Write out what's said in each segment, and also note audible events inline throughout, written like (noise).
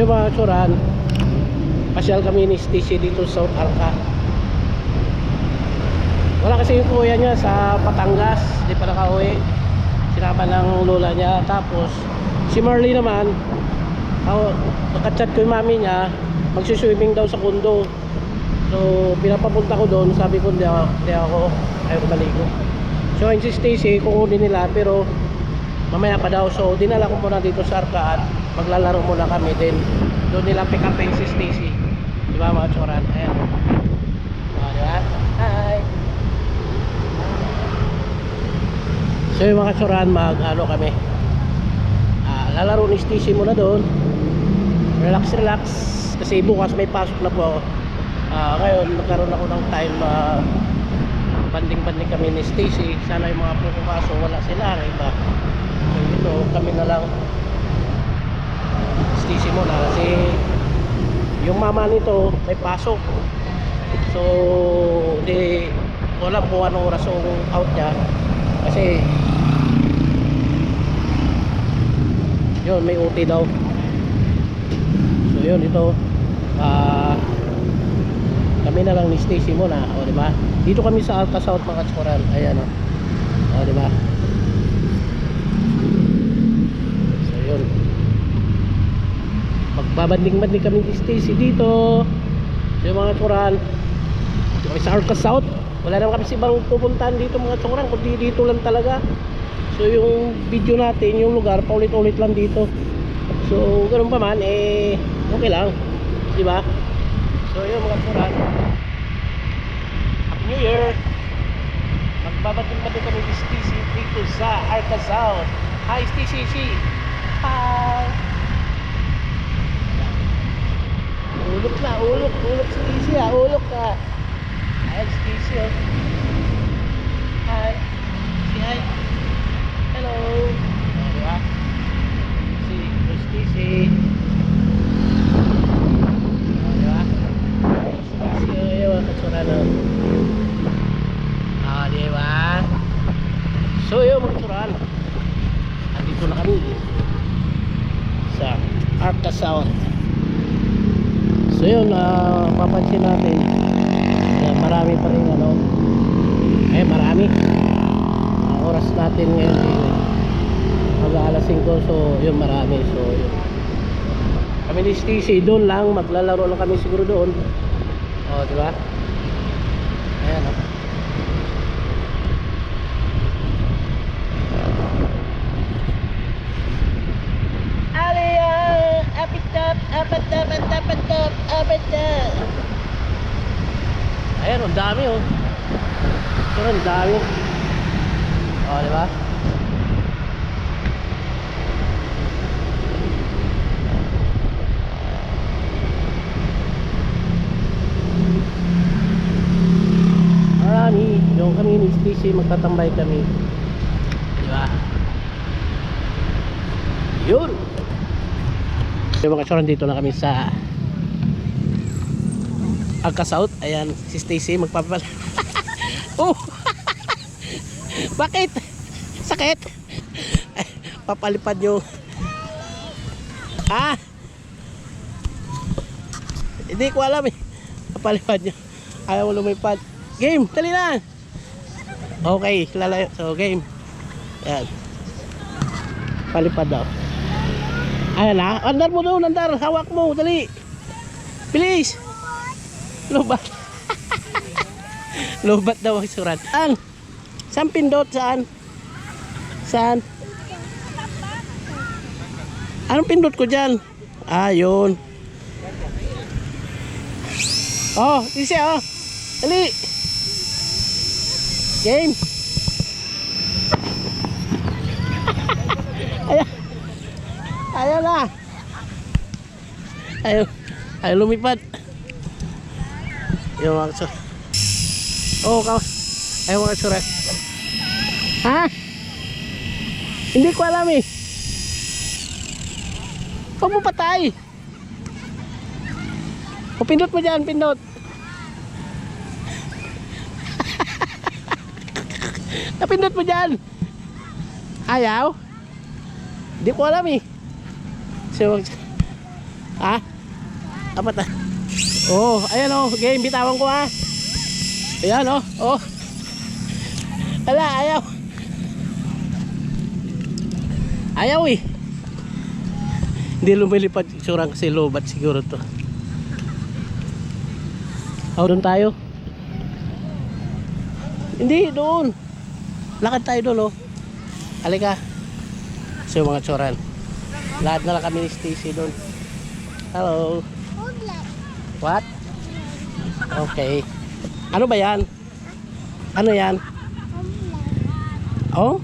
So mga tsuran, pasyal kami ni Stacy dito sa South Arca. Wala kasi yung kuya niya sa Patangas, di pa nakauwi. Sinama ng lola niya. Tapos, si Marley naman, ako, nakachat ko yung mami niya, magsiswimming daw sa kundo. So, pinapapunta ko doon, sabi ko, hindi ako, hindi ako, ayaw maligo. So, ayun si Stacy, kukunin nila, pero mamaya pa daw. So, dinala ko muna dito sa Arca at maglalaro muna kami din. Doon nila pick up si Stacy. Di ba mga tsoran? Ayan. Hi! So yung mga tsoran, mag ano kami. Ah, lalaro ni Stacy muna doon. Relax, relax. Kasi bukas may pasok na po ako. Ah, ngayon, nagkaroon ako ng time ah, banding-banding kami ni Stacy. Sana yung mga puko kaso wala sila. Iba? Ito, kami na lang. Stacy muna kasi yung mama nito may pasok. So, di wala kung anong oras yung out niya. Kasi yun, may OT daw. So yun, ito ah kami na lang ni Stacy muna, o di ba? Dito kami sa Alta South mga tskoran. Ayan o. O di ba? So yun. Magbabanding-banding kami ni Stacy dito. Yung mga tskoran. Dito kami sa Alta South. Wala naman kami sa ibang pupuntahan dito mga tskoran. Kundi dito lang talaga. So yung video natin, yung lugar, paulit-ulit lang dito. So ganun pa man, eh okay lang. Di ba? So yun mga tskoran. Happy New Year! Magbabating-bating kami ni Stacy dito sa Arca South. Hi Stacy! Hi! Ulok na, ulok, ulok si Stacy ah, ulok ka. Hi Stacy oh. Hi. Say hi. Hello. Oh, di ba? Si Stacy. Oh, di ba? Stacy oh, yun, mga katsura. Ah, na Arca South. So yun, ah, papansin natin na marami pa rin ano, eh marami. Ang oras natin ngayon eh, mag alas 5 so yun marami. So yun. Kami ni Stacy doon lang, maglalaro lang kami siguro doon. O, di ba? Ayan o. Apatap! Apatap! Ayan, ang dami oh. Ito ang dami. O, di ba? Marami. Yung kami ni Stacy, magtatambay kami. Di ba? Yun! Yung mga tsoran dito na kami sa Agka South. Ayan, si Stacy magpapal. (laughs) oh! (laughs) Bakit? Sakit? (laughs) Papalipad nyo. Ah! Hindi ko alam eh. Papalipad nyo. Ayaw mo lumipad. Game! Dali na! Okay, lalayo. So, game. Ayan. Palipad daw. Ayan na. Andar mo doon, andar. Hawak mo. Dali. Bilis. Lobat. Lobat daw ang surat. Saan? Saan pindot? Saan? Saan? Anong pindot ko dyan? Ah, yun. Oh, isi oh. Dali. Game. (laughs) Ayan. Ayaw na. Ayaw. Ayaw lumipad. Yung mga sur. Oo, oh, ka. Ayaw mga surat. Ha? Hindi ko alam eh. Huwag mo patay. O pindot mo dyan, pindot. (laughs) Napindot mo dyan. Ayaw? Hindi ko alam eh. So, Ha? Apat na. Oh, ayan oh. Game, bitawan ko ha. Ayan oh. Oh. Ala, ayaw. Ayaw eh. Hindi lumilipad surang kasi lobat siguro to. Oh, doon tayo. Hindi, doon. Lakad tayo doon, oh. Halika. So, mga tsuran. Lahat na lang kami ni Stacy doon. Hello. What? Okay. Ano ba yan? Ano yan? Oh?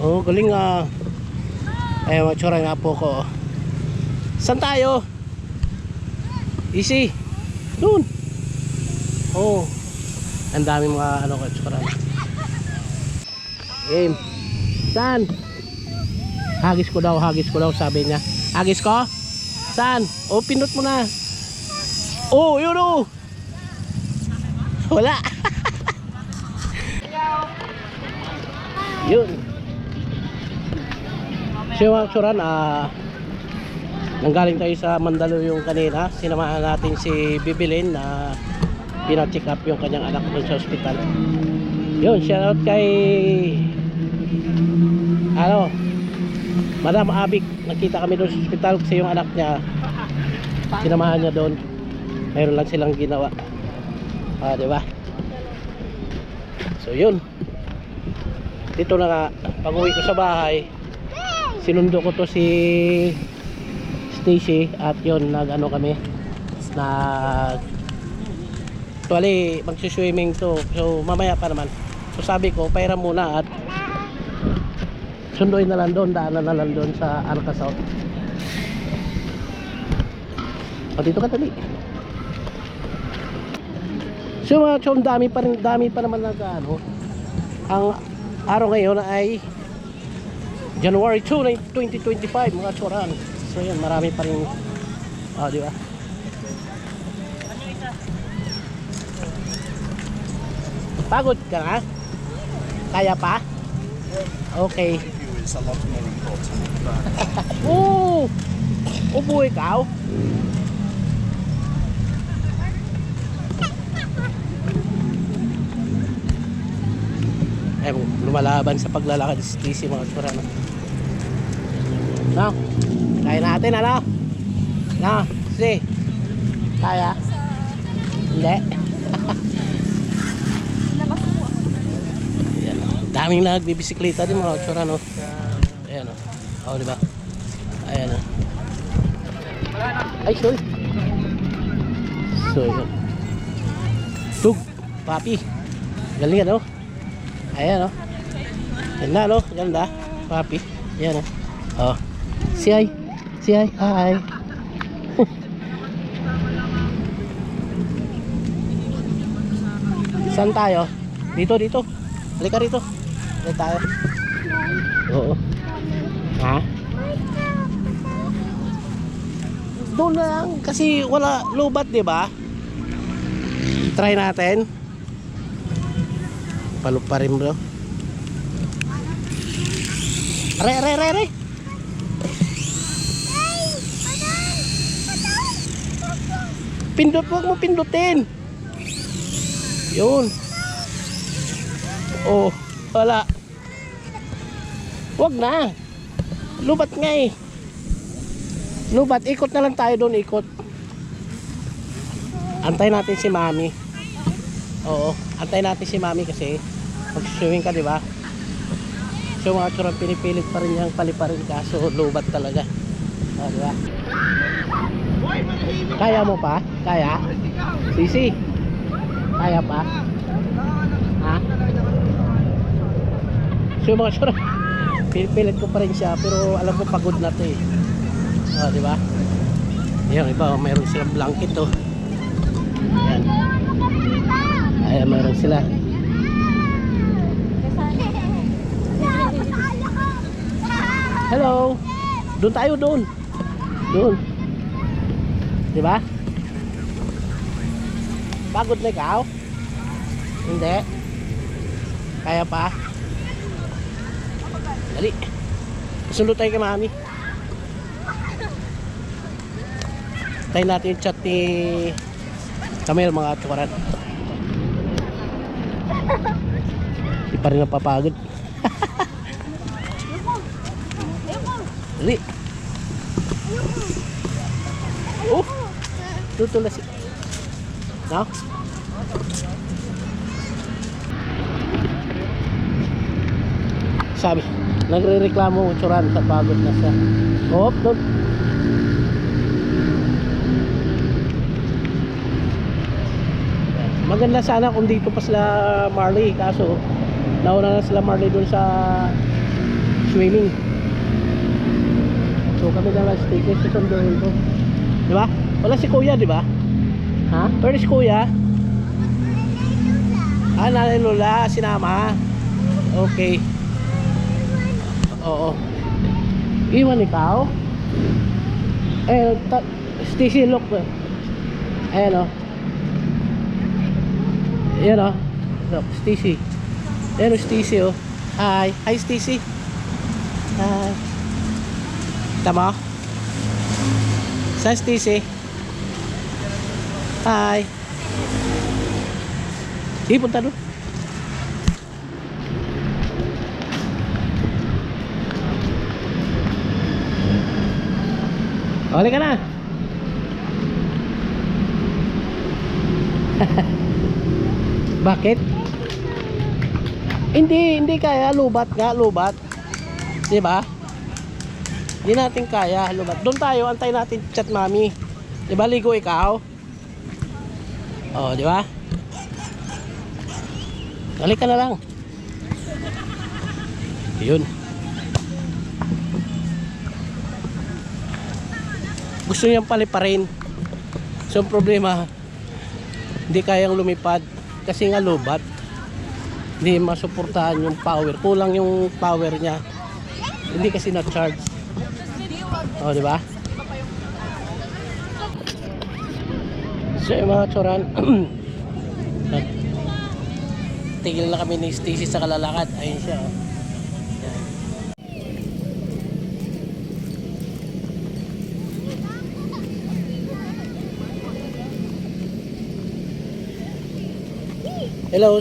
Oh, galing ah. Eh, mga tsura nga po ko. Saan tayo? Easy. Doon. Oh. Ang daming mga ano ko tsura. Game. Saan? Hagis ko daw, hagis ko daw sabi niya. Hagis ko? Saan? Oh, pindot mo na. Oh, yun oh. Wala. yun. So mga tsuran, ah, nanggaling tayo sa Mandaluyong kanina. Sinamahan natin si Bibilin na pina-check up yung kanyang anak doon sa ospital. Yun, shout out kay ano, Madam Abik, nakita kami doon sa ospital kasi yung anak niya sinamahan niya doon. Mayroon lang silang ginawa. Ah, di ba? So, yun. Dito na pag uwi ko sa bahay, sinundo ko to si Stacy at yun, nag ano kami, nag Actually, magsiswimming to. So, mamaya pa naman. So, sabi ko, pairam muna at sunduin na lang doon, daanan na lang doon sa Arca South. O, dito ka tali. So, mga chon, dami pa rin, dami pa naman nag, ano, ang araw ngayon ay January 2, 2025, mga choran. So, yan, marami pa rin, ah, di ba? Pagod ka na? Kaya pa? Okay. (laughs) Oo! Upo ikaw? Eh, lumalaban sa paglalakad si Stacy mga tsura no? No? Kaya natin ano? No? Si? Kaya? Hindi? (laughs) Ayan, oh. daming nagbibisikleta din mga tsura no? Ayan o. Oh, di ba? Ayan o. Ay, sorry. So, yun. Tug. Papi. Galing ano? Ayan o. Ganda no? Ganda. Papi. Ayan o. Oh. Si hi. Si hi. Hi. (laughs) Saan tayo? Dito, dito. Halika rito. Halika tayo. Oo. Ha? Doon na lang kasi wala lubat, 'di ba? Try natin. Palup pa rin, bro. Are, are, are, are. Pindot, huwag mo pindutin. Yun. Oh, wala. Wag na. Lubat nga eh. Lubat, ikot na lang tayo doon, ikot. Antay natin si Mami. Oo, antay natin si Mami kasi mag-swimming ka, di ba? So mga tsurang pinipilit pa rin niyang paliparin kaso lubat talaga. O, di ba? Kaya mo pa? Kaya? Sisi? Kaya pa? Ha? So mga tsurang pinipilit ko pa rin siya pero alam ko pagod na to eh oh, di ba yung iba oh, mayroon silang blanket oh ayan ayan mayroon sila. Hello? Doon tayo doon. Doon. Di ba pagod na ikaw? Hindi. Kaya pa? Dali. Sundo tayo kay mami. Tayo natin yung chat ni Camille mga tukaran. Di pa rin napapagod. Dali. Oh! Tutula si... No? Sabi, nagre-reklamo utsuran sa pagod na siya. Oh, doon. Maganda sana kung dito pa sila Marley kaso nauna na sila Marley doon sa swimming. So kami na lang sticker sa sunduin ko. Di ba? Wala si Kuya, di ba? Ha? Pero si Kuya? Ah, nanay Lola, sinama. Okay. Oo. Iwan ikaw? Eh, ta- Stacy, look. Ayan o. Ayan o. Look, Stacy. Ayan o, Stacy o. Hi. Hi, Stacy. Hi. Tama? Saan Stacy? Hi. Sige, punta doon. Oli ka na. (laughs) Bakit? Hindi, hindi kaya lubat nga, lubat. 'Di ba? Hindi natin kaya lubat. Doon tayo, antay natin chat mami. 'Di ba ligo ikaw? Oh, 'di ba? Dali ka na lang. Yun. Gusto niyang paliparin. So, problema, hindi kayang lumipad kasi nga lobat. Hindi masuportahan yung power. Kulang yung power niya. Hindi kasi na-charge. O, di ba? So, yung mga tsoran, (clears throat) tigil na kami ni Stacy sa kalalakad. Ayun siya. oh. Hello,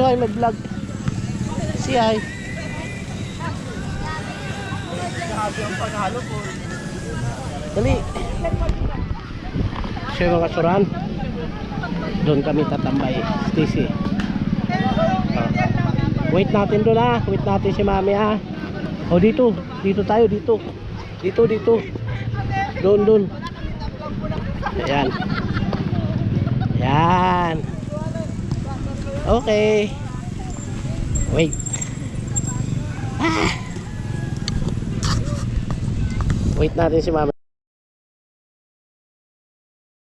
Stacy. Gusto kayo mag-vlog. Si Ay. Dali. Yung mga suran. Doon kami tatambay. Stacy. Ah. Wait natin doon ha. Wait natin si mami ha. O dito. Dito tayo. Dito. Dito, dito. Doon, doon. Ayan. Ayan. Okay. Wait. Ah. Wait natin si mami.